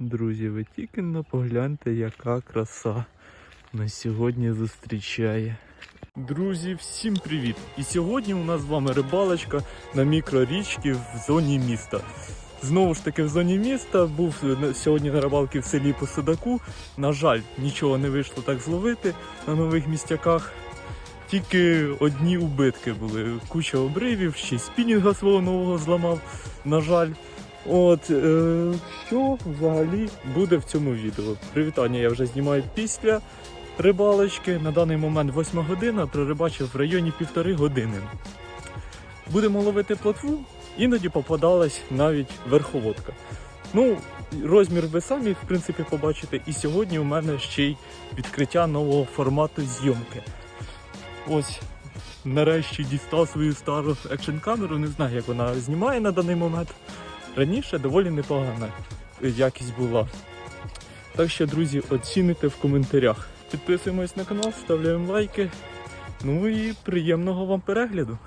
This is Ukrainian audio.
Друзі, ви тільки но погляньте, яка краса нас сьогодні зустрічає. Друзі, всім привіт! І сьогодні у нас з вами рибалочка на мікрорічці в зоні міста. Знову ж таки, в зоні міста був сьогодні на рибалці в селі по Судаку. На жаль, нічого не вийшло так зловити на нових містяках. Тільки одні убитки були. Куча обривів, ще й спінінга свого нового зламав. На жаль. От е, що взагалі буде в цьому відео? Привітання я вже знімаю після рибалочки. На даний момент 8 година, прорибачив в районі півтори години. Будемо ловити плотву, іноді попадалась навіть верховодка. Ну, розмір ви самі в принципі побачите. І сьогодні у мене ще й відкриття нового формату зйомки. Ось нарешті дістав свою стару екшн камеру. Не знаю, як вона знімає на даний момент. Раніше доволі непогана якість була. Так що, друзі, оціните в коментарях. Підписуємось на канал, ставляємо лайки. Ну і приємного вам перегляду.